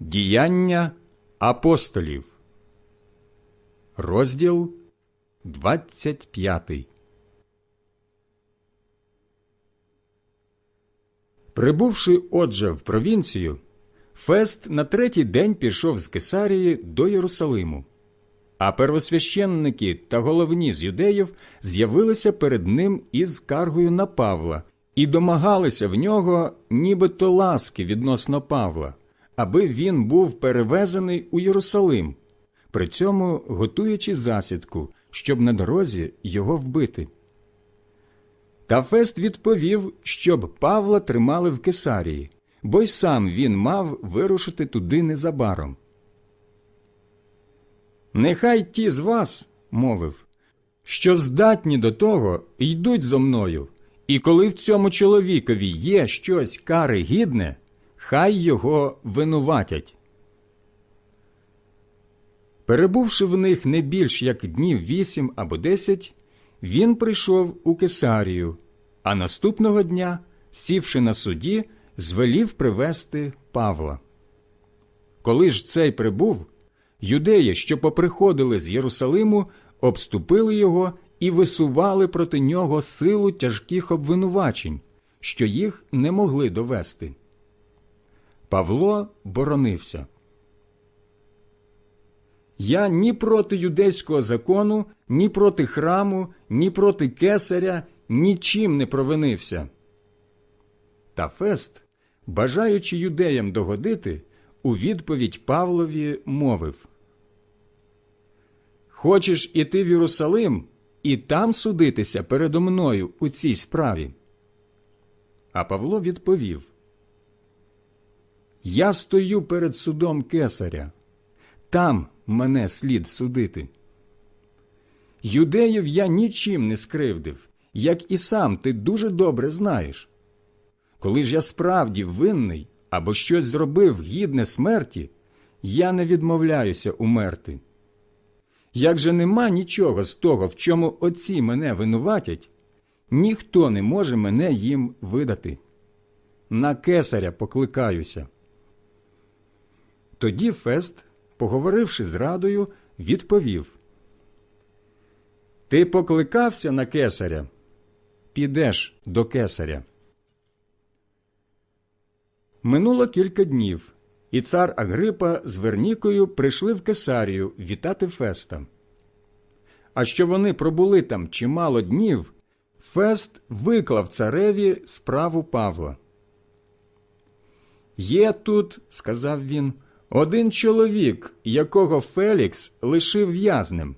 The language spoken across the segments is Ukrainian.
Діяння апостолів, розділ 25. Прибувши отже в провінцію, Фест на третій день пішов з Кесарії до Єрусалиму. А первосвященники та головні з юдеїв з'явилися перед ним із скаргою на Павла і домагалися в нього нібито ласки відносно Павла, аби він був перевезений у Єрусалим, при цьому готуючи засідку, щоб на дорозі його вбити. Та Фест відповів, щоб Павла тримали в Кесарії, бо й сам він мав вирушити туди незабаром. Нехай ті з вас, мовив, що здатні до того, йдуть зо мною, і коли в цьому чоловікові є щось кари гідне, хай його винуватять. Перебувши в них не більш як днів вісім або десять, він прийшов у Кесарію, а наступного дня, сівши на суді, звелів привести Павла. Коли ж цей прибув, юдеї, що поприходили з Єрусалиму, обступили його і висували проти нього силу тяжких обвинувачень, що їх не могли довести. Павло боронився. Я ні проти юдейського закону, ні проти храму, ні проти кесаря нічим не провинився. Та Фест, бажаючи юдеям догодити, у відповідь Павлові мовив Хочеш іти в Єрусалим і там судитися передо мною у цій справі? А Павло відповів Я стою перед судом кесаря, там мене слід судити. Юдеїв я нічим не скривдив, як і сам ти дуже добре знаєш. Коли ж я справді винний або щось зробив гідне смерті, я не відмовляюся умерти. Як же нема нічого з того, в чому отці мене винуватять, ніхто не може мене їм видати. На кесаря покликаюся. Тоді Фест, поговоривши з радою, відповів Ти покликався на кесаря? Підеш до кесаря. Минуло кілька днів, і цар Агрипа з Вернікою прийшли в Кесарію вітати Феста. А що вони пробули там чимало днів, Фест виклав цареві справу Павла. Є тут, сказав він, один чоловік, якого Фелікс лишив в'язнем.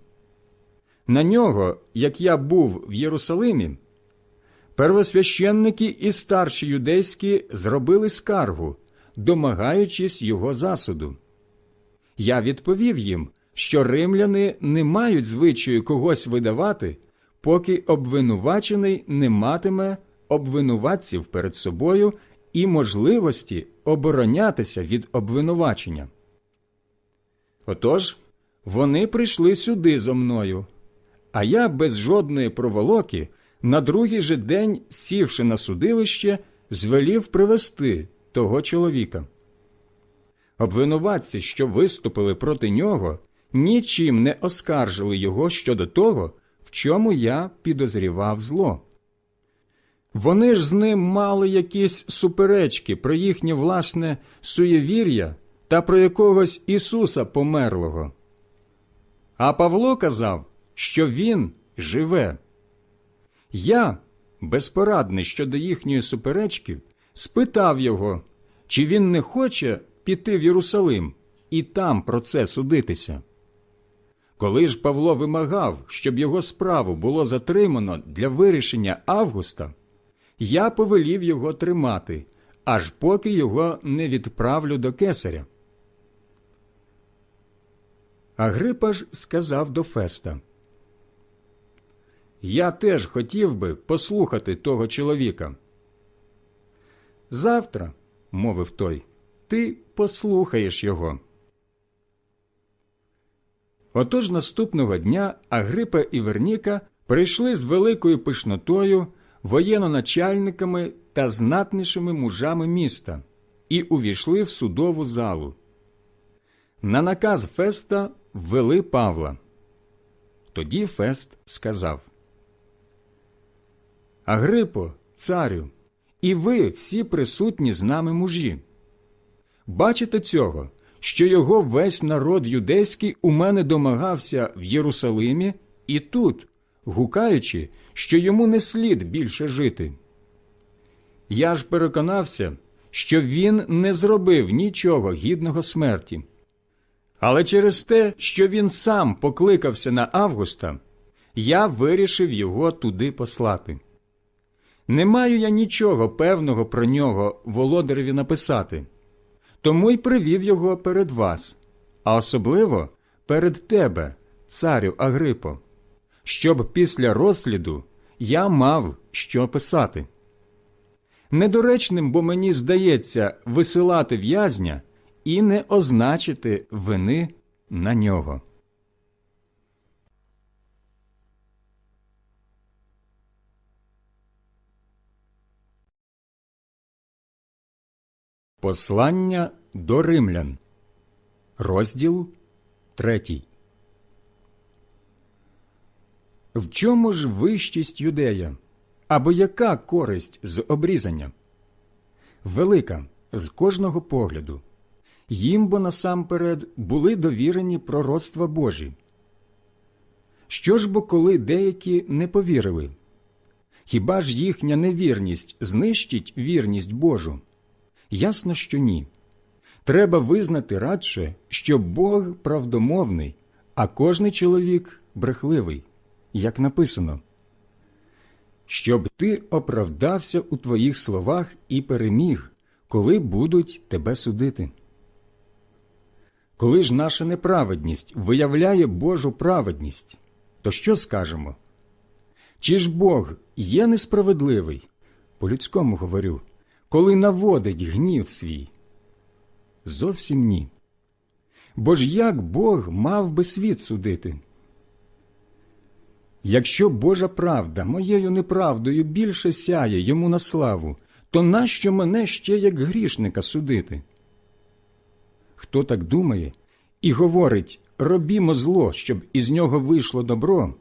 На нього, як я був в Єрусалимі, первосвященники і старші юдейські зробили скаргу, домагаючись його засуду. Я відповів їм, що римляни не мають звичаю когось видавати, поки обвинувачений не матиме обвинуватців перед собою і можливості оборонятися від обвинувачення. Отож, вони прийшли сюди зо мною, а я без жодної проволоки на другий же день, сівши на судилище, звелів привести того чоловіка. Обвинуватці, що виступили проти нього, нічим не оскаржили його щодо того, в чому я підозрівав зло. Вони ж з ним мали якісь суперечки про їхнє власне суєвір'я та про якогось Ісуса померлого. А Павло казав, що Він живе. Я, безпорадний щодо їхньої суперечки, спитав його, чи він не хоче піти в Єрусалим і там про це судитися. Коли ж Павло вимагав, щоб його справу було затримано для вирішення Августа, я повелів його тримати, аж поки його не відправлю до кесаря. Агрипа ж сказав до Феста Я теж хотів би послухати того чоловіка. Завтра, мовив той, ти послухаєш його. Отож наступного дня Агрипа і Верніка прийшли з великою пишнотою, воєноначальниками та знатнішими мужами міста і увійшли в судову залу. на наказ Феста ввели Павла. Тоді Фест сказав Агрипо, царю, і ви всі присутні з нами мужі. Бачите цього, що його весь народ юдейський у мене домагався в Єрусалимі і тут, гукаючи, що йому не слід більше жити. Я ж переконався, що він не зробив нічого гідного смерті. Але через те, що він сам покликався на Августа, я вирішив його туди послати. Не маю я нічого певного про нього володареві написати, тому й привів його перед вас, а особливо перед тебе, царю Агрипо, щоб після розсліду я мав що писати. Недоречним, бо мені здається, висилати в'язня і не означити вини на нього. Послання до римлян, розділ третій. В чому ж вищість юдея? Або яка користь з обрізання? Велика з кожного погляду. Їм бо насамперед були довірені пророцтва Божі. Що ж бо коли деякі не повірили? Хіба ж їхня невірність знищить вірність Божу? Ясно, що ні. Треба визнати радше, що Бог правдомовний, а кожний чоловік брехливий, як написано. Щоб ти оправдався у твоїх словах і переміг, коли будуть тебе судити. Коли ж наша неправедність виявляє Божу праведність, то що скажемо? Чи ж Бог є несправедливий, по людському говорю, коли наводить гнів свій? Зовсім ні. Бо ж як Бог мав би світ судити? Якщо Божа правда моєю неправдою більше сяє йому на славу, то нащо мене ще як грішника судити? Хто так думає і говорить робімо зло, щоб із нього вийшло добро,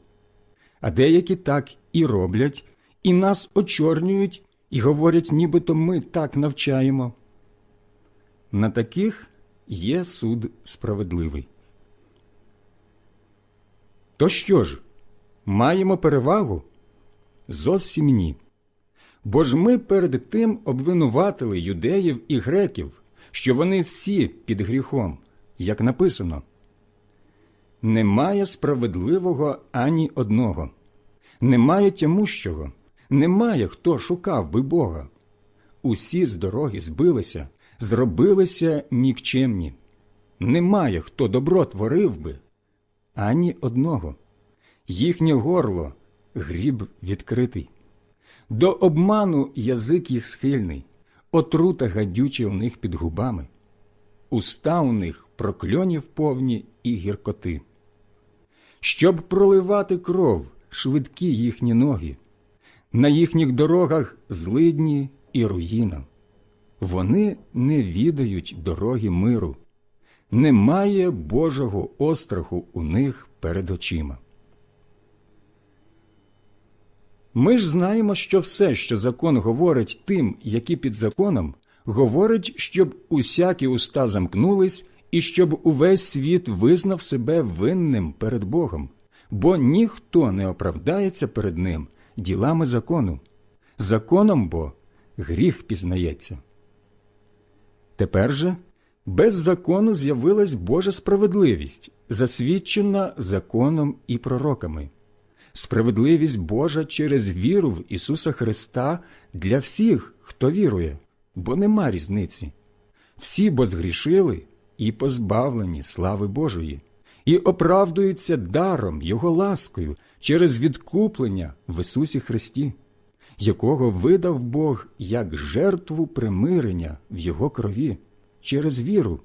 а деякі так і роблять, і нас очорнюють, і говорять, нібито ми так навчаємо. На таких є суд справедливий. То що ж, маємо перевагу? Зовсім ні. Бо ж ми перед тим обвинуватили юдеїв і греків, що вони всі під гріхом, як написано. Немає справедливого ані одного, немає тямущого, немає хто шукав би Бога. Усі з дороги збилися, зробилися нікчемні. Немає хто добро творив би, ані одного. Їхнє горло гріб відкритий. До обману язик їх схильний, отрута гадюча у них під губами, уста у них прокльонів повні і гіркоти. Щоб проливати кров швидкі їхні ноги, на їхніх дорогах злидні і руїна. Вони не відають дороги миру, немає Божого остраху у них перед очима. Ми ж знаємо, що все, що закон говорить тим, які під законом, говорить, щоб усякі уста замкнулись і щоб увесь світ визнав себе винним перед Богом, бо ніхто не оправдається перед Ним ділами закону. Законом бо гріх пізнається. Тепер же без закону з'явилась Божа справедливість, засвідчена законом і пророками справедливість Божа через віру в Ісуса Христа для всіх, хто вірує, бо нема різниці. Всі бо згрішили і позбавлені слави Божої, і оправдуються даром Його ласкою через відкуплення в Ісусі Христі, якого видав Бог як жертву примирення в Його крові через віру.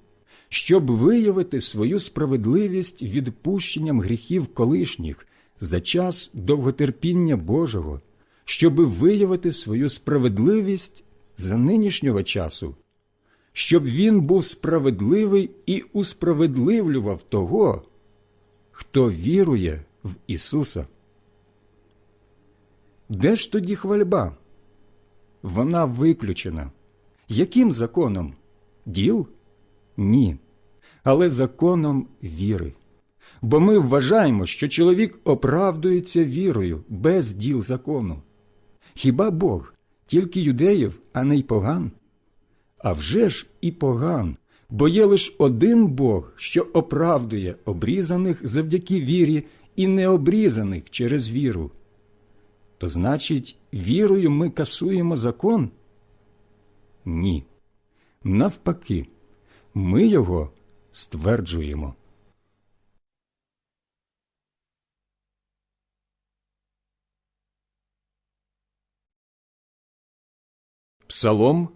Щоб виявити свою справедливість відпущенням гріхів колишніх за час довготерпіння Божого, щоби виявити свою справедливість за нинішнього часу, щоб він був справедливий і усправедливлював того, хто вірує в Ісуса. Де ж тоді хвальба? Вона виключена. Яким законом? Діл? Ні. Але законом віри. Бо ми вважаємо, що чоловік оправдується вірою без діл закону. Хіба Бог тільки юдеїв, а не й поган? А вже ж і поган, бо є лиш один Бог, що оправдує обрізаних завдяки вірі і необрізаних через віру. То значить, вірою ми касуємо закон? Ні. Навпаки, ми його стверджуємо. Псалом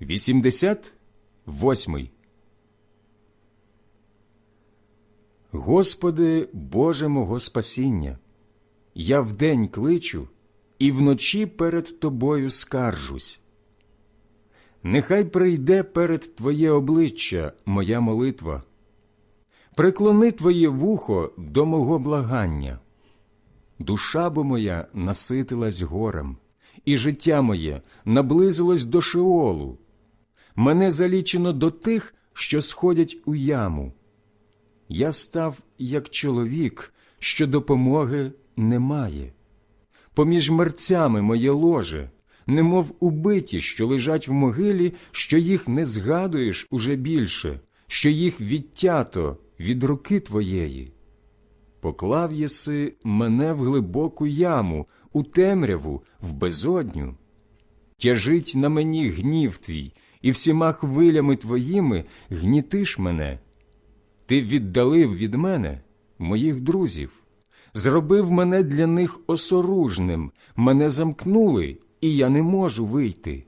88 Господи, Боже мого спасіння, я вдень кличу і вночі перед Тобою скаржусь. Нехай прийде перед Твоє обличчя моя молитва, приклони Твоє вухо до мого благання. Душа бо моя наситилась горем, і життя моє наблизилось до Шеолу. Мене залічено до тих, що сходять у яму. Я став як чоловік, що допомоги немає. Поміж мерцями моє ложе, немов убиті, що лежать в могилі, що їх не згадуєш уже більше, що їх відтято від руки твоєї. Поклав єси мене в глибоку яму, у темряву, в безодню. Тяжить на мені гнів твій, і всіма хвилями твоїми гнітиш мене. Ти віддалив від мене моїх друзів, зробив мене для них осоружним, мене замкнули, і я не можу вийти.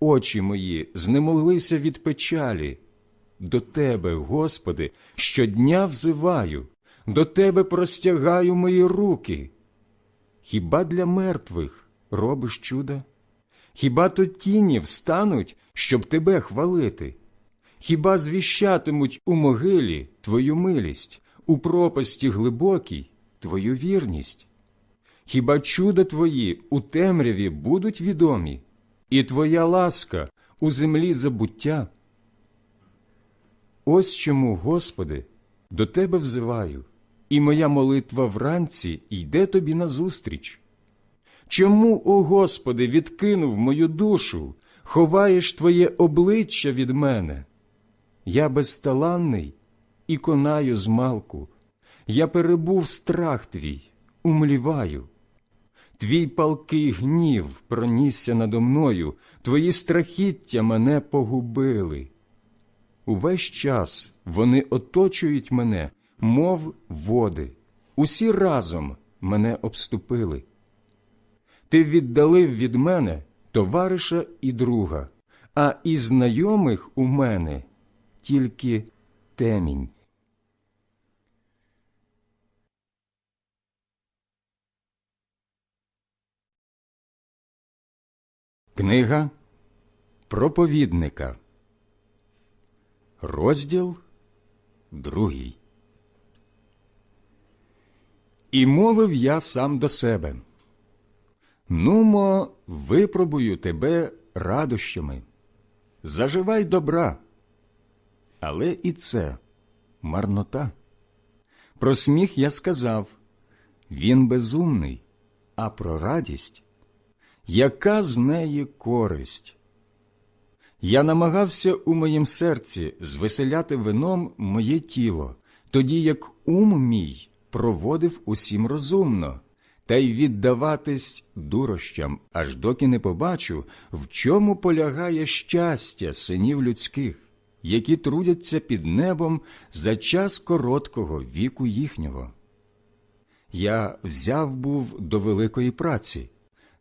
Очі мої знемоглися від печалі. До Тебе, Господи, щодня взиваю, до Тебе простягаю мої руки. Хіба для мертвих робиш чуда? Хіба то тіні встануть, щоб тебе хвалити? Хіба звіщатимуть у могилі твою милість, у пропасті глибокій твою вірність? Хіба чуда твої у темряві будуть відомі, і твоя ласка у землі забуття? Ось чому, Господи, до Тебе взиваю, і моя молитва вранці йде тобі назустріч. Чому, о Господи, відкинув мою душу, ховаєш Твоє обличчя від мене? Я безталанний і конаю змалку, я перебув страх твій, умліваю. Твій палкий гнів пронісся надо мною, твої страхіття мене погубили. Увесь час вони оточують мене, мов води, усі разом мене обступили. Ти віддалив від мене товариша і друга, а із знайомих у мене тільки темінь. Книга проповідника, розділ другий. І мовив я сам до себе. Нумо, випробую тебе радощами, заживай добра, але і це марнота. Про сміх я сказав він безумний, а про радість яка з неї користь? Я намагався у моїм серці звеселяти вином моє тіло, тоді як ум мій проводив усім розумно, та й віддаватись дурощам, аж доки не побачу, в чому полягає щастя синів людських, які трудяться під небом за час короткого віку їхнього. Я взяв був до великої праці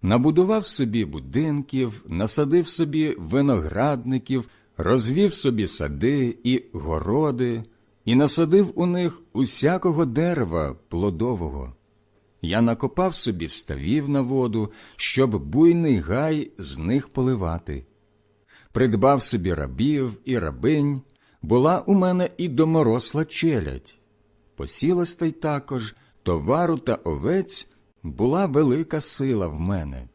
набудував собі будинків, насадив собі виноградників, розвів собі сади і городи, і насадив у них усякого дерева плодового. Я накопав собі ставів на воду, щоб буйний гай з них поливати. придбав собі рабів і рабинь, була у мене і доморосла челядь. Посілостей також, товару та овець була велика сила в мене,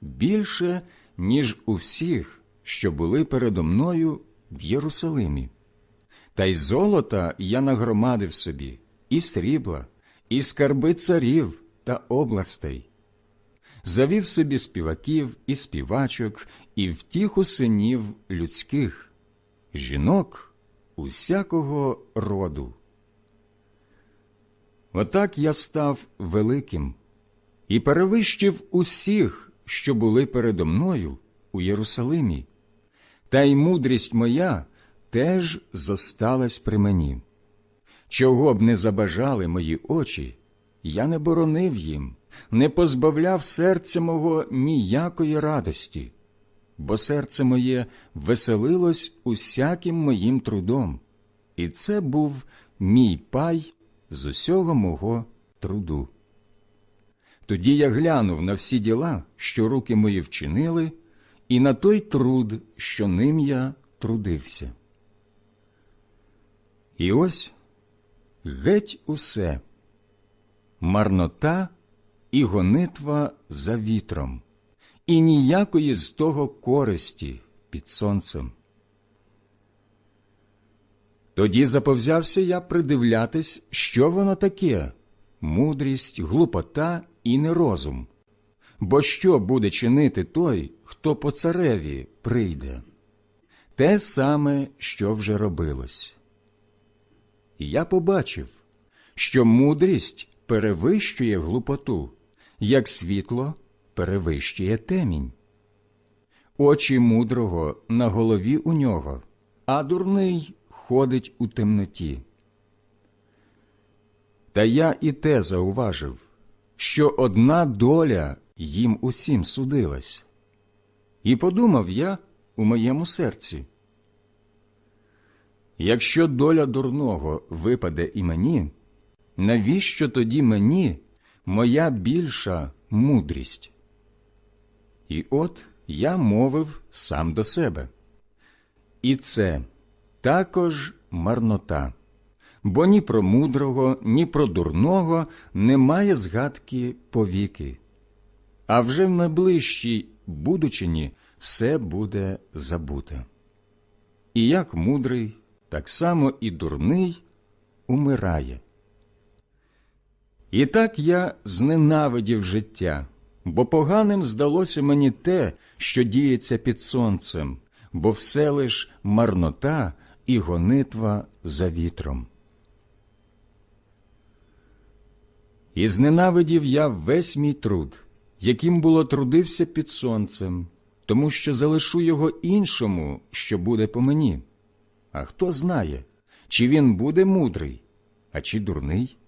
більше, ніж у всіх, що були передо мною в Єрусалимі. Та й золота я нагромадив собі, і срібла, і скарби царів та областей. Завів собі співаків і співачок, і втіху синів людських, жінок усякого роду. Отак я став великим і перевищив усіх, що були передо мною у Єрусалимі, та й мудрість моя теж зосталась при мені. Чого б не забажали мої очі, я не боронив їм, не позбавляв серця мого ніякої радості, бо серце моє веселилось усяким моїм трудом, і це був мій пай з усього мого труду. Тоді я глянув на всі діла, що руки мої вчинили, і на той труд, що ним я трудився. І ось геть усе марнота і гонитва за вітром, і ніякої з того користі під сонцем. Тоді заповзявся я придивлятись, що воно таке мудрість, глупота і нерозум. Бо що буде чинити той, хто по цареві прийде? Те саме, що вже робилось. Я побачив, що мудрість перевищує глупоту, як світло перевищує темінь. Очі мудрого на голові у нього, а дурний ходить у темноті. Та я і те зауважив, що одна доля їм усім судилась. І подумав я у моєму серці. Якщо доля дурного випаде і мені, навіщо тоді мені моя більша мудрість? І от я мовив сам до себе. І це також марнота, бо ні про мудрого, ні про дурного немає згадки повіки, а вже в найближчій будучині все буде забуте. І як мудрий, так само і дурний умирає. І так я зненавидів життя, бо поганим здалося мені те, що діється під сонцем, бо все лиш марнота і гонитва за вітром. І зненавидів я весь мій труд, яким було трудився під сонцем, тому що залишу його іншому, що буде по мені. А хто знає, чи він буде мудрий, а чи дурний?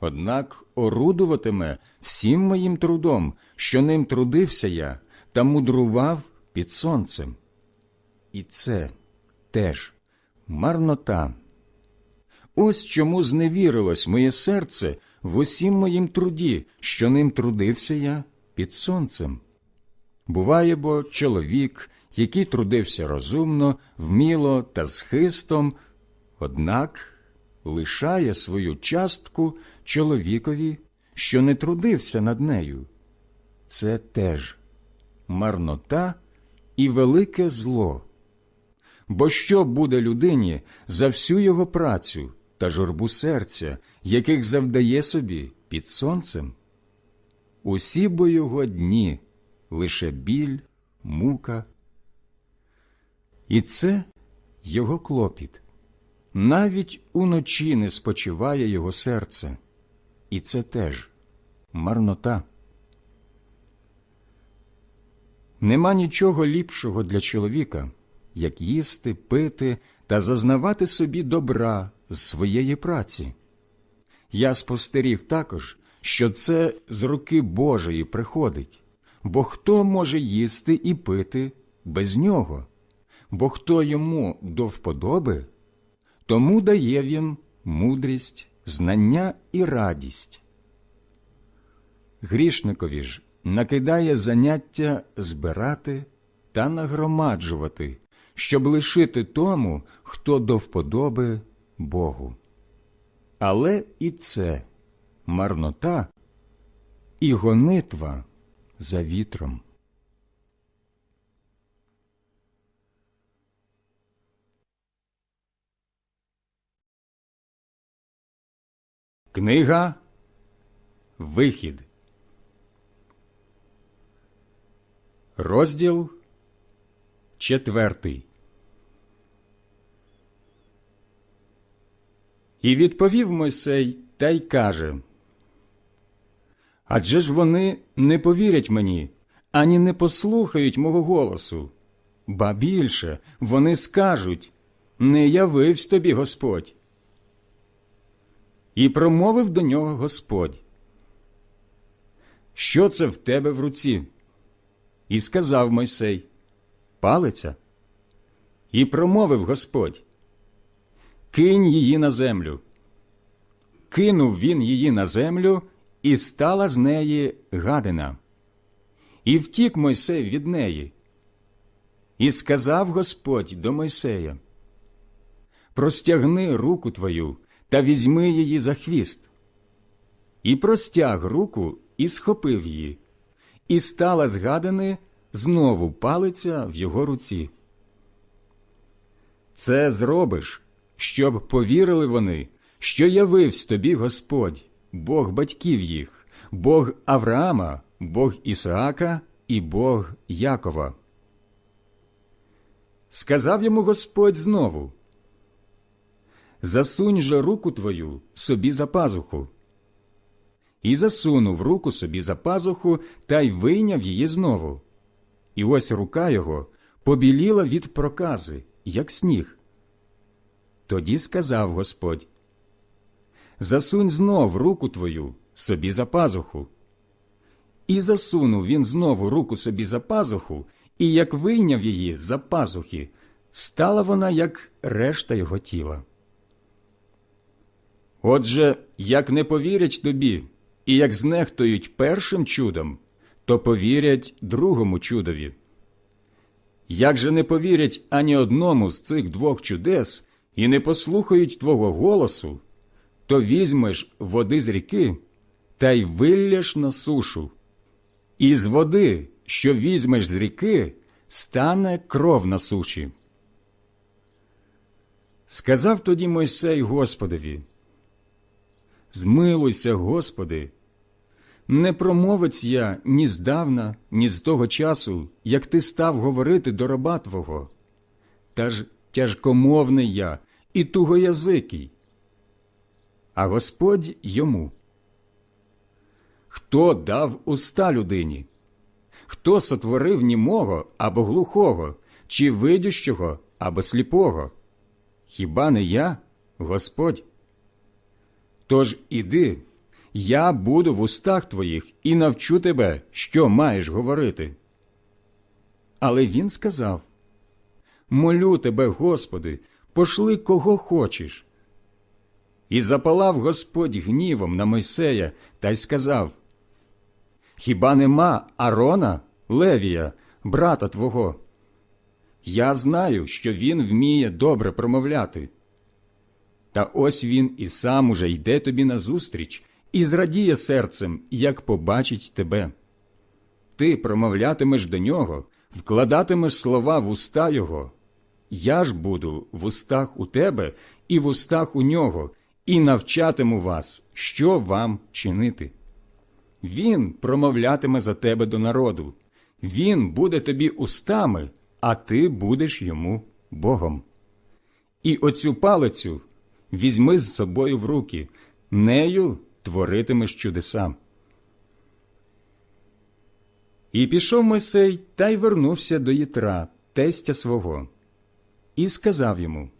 Однак орудуватиме всім моїм трудом, що ним трудився я та мудрував під сонцем. І це теж марнота. Ось чому зневірилось моє серце в усім моїм труді, що ним трудився я під сонцем. Буває бо чоловік, який трудився розумно, вміло та з хистом, однак лишає свою частку чоловікові, що не трудився над нею. Це теж марнота і велике зло. Бо що буде людині за всю його працю та журбу серця, яких завдає собі під сонцем? Усі бо його дні лише біль, мука. І це його клопіт. Навіть уночі не спочиває його серце, і це теж марнота. Нема нічого ліпшого для чоловіка, як їсти, пити та зазнавати собі добра з своєї праці. Я спостеріг також, що це з руки Божої приходить, бо хто може їсти і пити без нього, бо хто йому до вподоби, тому дає він мудрість, знання і радість. Грішникові ж накидає заняття збирати та нагромаджувати, щоб лишити тому, хто до вподоби Богу. Але і це марнота і гонитва за вітром. Книга Вихід. Розділ четвертий. І відповів Мойсей та й каже Адже ж вони не повірять мені, ані не послухають мого голосу. Ба більше вони скажуть Не явився тобі Господь. І промовив до нього Господь. Що це в тебе в руці? І сказав Мойсей Палиця. І промовив Господь Кинь її на землю. Кинув він її на землю, і стала з неї гадина. І втік Мойсей від неї. І сказав Господь до Мойсея Простягни руку твою та візьми її за хвіст. І простяг руку і схопив її, і стала з гадини знову палиця в його руці. Це зробиш, щоб повірили вони, що явився тобі Господь, Бог батьків їх, Бог Авраама, Бог Ісаака і Бог Якова. Сказав йому Господь знову Засунь же руку твою собі за пазуху. І засунув руку собі за пазуху та й вийняв її знову. І ось рука його побіліла від прокази, як сніг. Тоді сказав Господь Засунь знов руку твою собі за пазуху. І засунув він знову руку собі за пазуху, і як вийняв її за пазухи, стала вона, як решта його тіла. Отже, як не повірять тобі, і як знехтують першим чудом, то повірять другому чудові. Як же не повірять ані одному з цих двох чудес і не послухають твого голосу, то візьмеш води з ріки та й вилляш на сушу, і з води, що візьмеш з ріки, стане кров на суші. Сказав тоді Мойсей Господові Змилуйся, Господи. Не промовець я ні здавна, ні з того часу, як ти став говорити до раба Твого. Та ж тяжкомовний я і тугоязикий. А Господь йому. Хто дав уста людині? Хто сотворив німого або глухого, чи видющого або сліпого? Хіба не я, Господь? Тож іди, я буду в устах твоїх і навчу тебе, що маєш говорити. Але він сказав Молю тебе, Господи, пошли кого хочеш. І запалав Господь гнівом на Мойсея та й сказав Хіба нема Арона, Левія, брата твого? Я знаю, що він вміє добре промовляти. Та ось він і сам уже йде тобі назустріч і зрадіє серцем, як побачить тебе. Ти промовлятимеш до нього, вкладатимеш слова в уста його. Я ж буду в устах у тебе і в устах у нього, і навчатиму вас, що вам чинити. Він промовлятиме за тебе до народу, він буде тобі устами, а ти будеш йому Богом. І оцю палицю візьми з собою в руки, нею творитимеш чудеса. І пішов Мойсей та й вернувся до Єтра, тестя свого, і сказав йому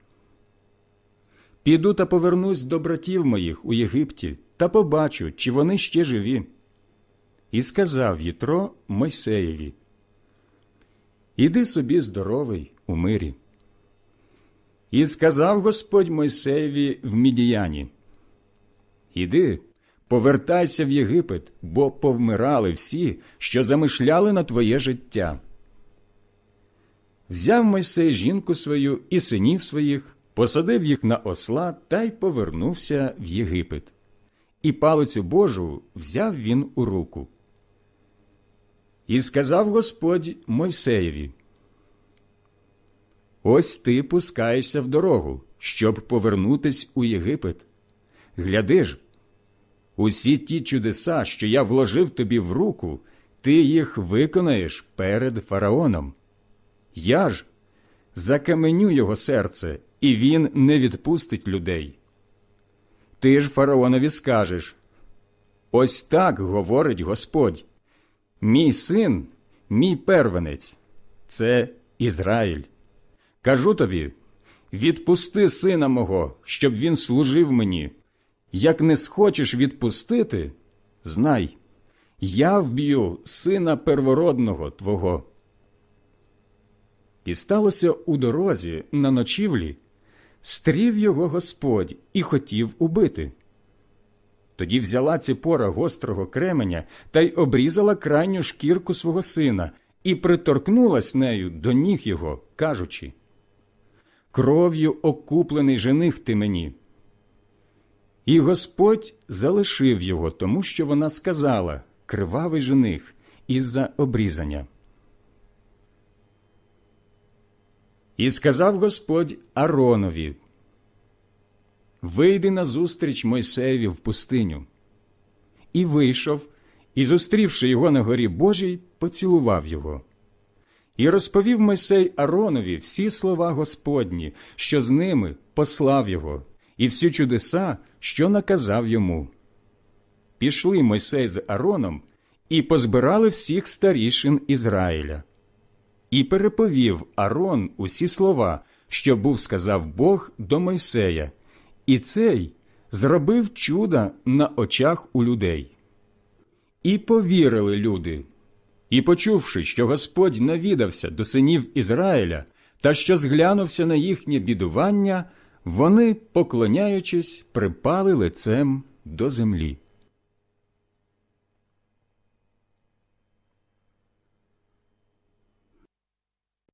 Піду та повернусь до братів моїх у Єгипті та побачу, чи вони ще живі. І сказав Єтро Мойсеєві Іди собі здоровий у мирі. І сказав Господь Мойсеєві в Мідіяні Іди, повертайся в Єгипет, бо повмирали всі, що замишляли на твоє життя. Взяв Мойсей жінку свою і синів своїх, посадив їх на осла та й повернувся в Єгипет. І палицю Божу взяв він у руку. І сказав Господь Мойсеєві: Ось ти пускаєшся в дорогу, щоб повернутись у Єгипет. Гляди ж, усі ті чудеса, що я вложив тобі в руку, ти їх виконаєш перед фараоном. Я ж закаменю його серце, і він не відпустить людей. Ти ж фараонові скажеш Ось так говорить Господь. Мій син, мій первенець, це Ізраїль. Кажу тобі відпусти сина мого, щоб він служив мені. Як не схочеш відпустити, знай, я вб'ю сина первородного твого. І сталося у дорозі на ночівлі, стрів його Господь і хотів убити. Тоді взяла ціпора гострого кременя та й обрізала крайню шкірку свого сина і приторкнулась нею до ніг його, кажучи Кров'ю окуплений жених ти мені. І Господь залишив його, тому що вона сказала кривавий жених із-за обрізання. І сказав Господь Аронові Вийди назустріч Мойсеєві в пустиню. І вийшов, і, зустрівши його на горі Божій, поцілував його. І розповів Мойсей Аронові всі слова Господні, що з ними послав його, і всі чудеса, що наказав йому. Пішли Мойсей з Ароном і позбирали всіх старішин Ізраїля. І переповів Арон усі слова, що був сказав Бог до Мойсея, і цей зробив чуда на очах у людей. І повірили люди, і, почувши, що Господь навідався до синів Ізраїля та що зглянувся на їхнє бідування, вони, поклоняючись, припали лицем до землі.